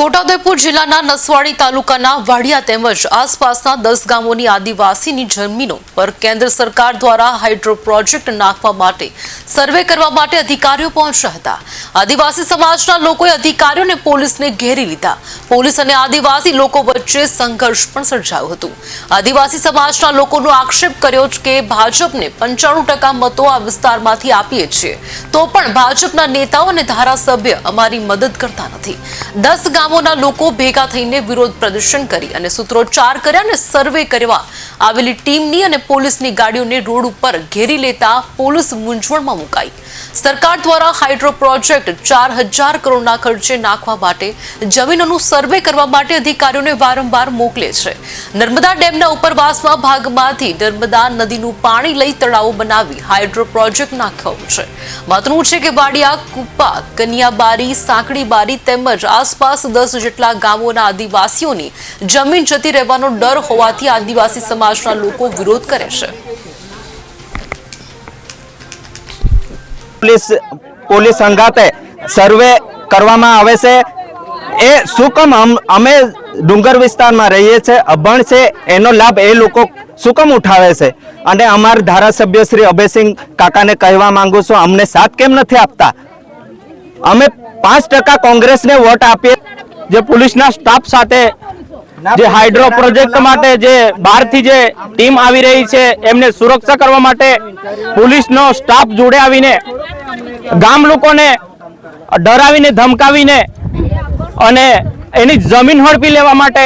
છોટાઉદેપુર જિલ્લાના નસવાડી તાલુકાના વાડિયા તેમજ આસપાસના દસ ગામોની આદિવાસીની જમીનો પર કેન્દ્ર સરકાર દ્વારા હાઇડ્રો પ્રોજેક્ટ નાખવા માટે સર્વે કરવા માટે અધિકારીઓ પહોંચ્યા હતા. આદિવાસી સમાજના લોકોએ અધિકારીઓને પોલીસને ઘેરી લીધા. પોલીસ અને આદિવાસી લોકો વચ્ચે સંઘર્ષ પણ સર્જાયું હતું. આદિવાસી સમાજના લોકોનો આક્ષેપ કર્યો કે ભાજપને પંચાણું ટકા મતો આ વિસ્તારમાંથી આપીએ છીએ. તો પણ ભાજપના નેતાઓ અને ધારાસભ્ય અમારી મદદ કરતા નથી. દસ ગામોના લોકો ભેગા થઈને વિરોધ પ્રદર્શન કરી અને સૂત્રોચ્ચાર કર્યા અને સર્વે કરવા આવેલી ટીમની અને પોલીસની ગાડીઓને રોડ ઉપર ઘેરી લેતા પોલીસ મૂંઝવણમાં મુકાઈ. સરકાર દ્વારા હાઇડ્રો પ્રોજેક્ટ ચાર હજાર કરોડના ખર્ચે નાખવા માટે જમીનોનું સર્વે કરવા માટે અધિકારીઓને વારંવાર મોકલે છે. નર્મદા ડેમના ઉપરવાસમાં ભાગમાંથી નર્મદા નદીનું પાણી લઈ તળાવો બનાવી હાઇડ્રો પ્રોજેક્ટ નાખ્યો છે. મહત્વનું છે કે વાડિયા, કુપ્પા, કનિયાબારી સાંકડીબારી તેમજ આસપાસ દસ જેટલા ગામોના આદિવાસીઓની જમીન જતી રહેવાનો ડર હોવાથી આદિવાસી સમાજના લોકો વિરોધ કરે છે. પોલીસ પોલીસ સંઘાતે સર્વે કરવામાં આવે છે. એ શું કામ અમ- અમે ડુંગર વિસ્તારમાં રહીએ છીએ અભણ છે એનો લાભ એ લોકો શું કામ ઉઠાવે છે? અને અમારા ધારાસભ્ય શ્રી અભયસિંહ કાકાને કહેવા માંગુ છું અમને સાથ કેમ નથી આપતા? અમે પાંચ ટકા કોંગ્રેસને વોટ આપીએ. જે પોલીસના સ્ટાફ સાથે જે હાઇડ્રો પ્રોજેક્ટ માટે જે બહારથી જે ટીમ આવી રહી છે એમને સુરક્ષા કરવા માટે પોલીસનો સ્ટાફ જોડે આવીને ગામ લોકોને ડરાવીને ધમકાવીને અને એની જમીન હડપી લેવા માટે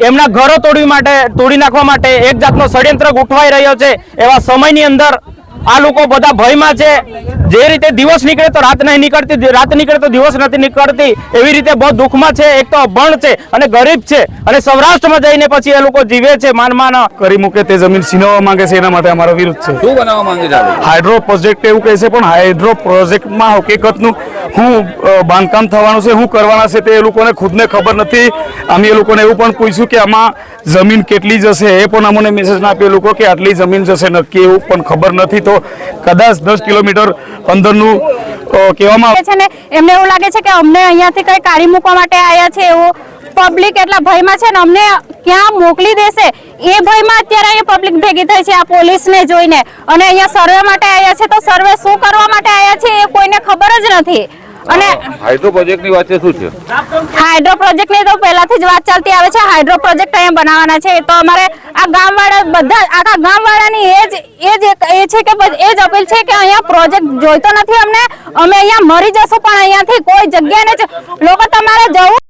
એમના ઘરો તોડવી માટે તોડી નાખવા માટે એક જાતનો ષડયંત્ર ગોઠવાઈ રહ્યો છે. એવા સમયની અંદર આ લોકો બધા ભયમાં છે. જે રીતે દિવસ નીકળે તો રાત નહીં નીકળતી રાત નીકળે તો દિવસ નથી નીકળતી. એવી રીતે બહુ દુઃખમાં છે એક તો અભણ છે અને ગરીબ છે. અને સૌરાષ્ટ્રમાં જઈને પછી એ લોકો જીવે છે માન માન. કરી મૂકે તે જમીન છીનવવા માંગે છે એના માટે અમારો વિરોધ છે. શું બનાવવા માંગે છે હાઇડ્રો પ્રોજેક્ટ એવું કહે છે પણ હાઇડ્રો પ્રોજેક્ટમાં હકીકતનું શું બાંધકામ થવાનું છે શું કરવાના છે તે એ લોકોને ખુદને ખબર નથી. અમે એ લોકોને એવું પણ પૂછ્યું કે આમાં જમીન કેટલી જશે? એ પણ અમને મેસેજ ના આપ્યો લોકો કે આટલી જમીન જશે નક્કી એવું પણ ખબર નથી. તો કદાચ દસ કિલોમીટર અંદરનું કહેવામાં આવે છે ને, એમને એવું લાગે છે કે અમને અહીંયાથી કઈ કાઢી મૂકવા માટે આવ્યા છે એવું પબ્લિક એટલા ભયમાં છે ને અમને ક્યાં મોકલી દેશે? એ ભયમાં અત્યારે અહીંયા પબ્લિક ભેગી થઈ છે આ પોલીસને જોઈને. અને અહીંયા સર્વે માટે આવ્યા છે તો સર્વે શું કરવા માટે આવ્યા છે એ કોઈને ખબર જ નથી. અને હાઇડ્રો પ્રોજેક્ટની વાત શું છે? હાઇડ્રો પ્રોજેક્ટ તો પહેલાથી જ વાત ચાલતી આવે છે. હાઇડ્રો પ્રોજેક્ટ અહીંયા બનાવવાના છે. તો અમારે આ ગામવાળા બધા આખા ગામવાળાની એ જ એ જ એ છે કે બસ એ જ અપીલ છે કે અહીંયા પ્રોજેક્ટ જોઈતો નથી અમને. અમે અહીંયા મરી જશું પણ અહીંયાથી કોઈ જગ્યાએ જ લોકો તમારે જવું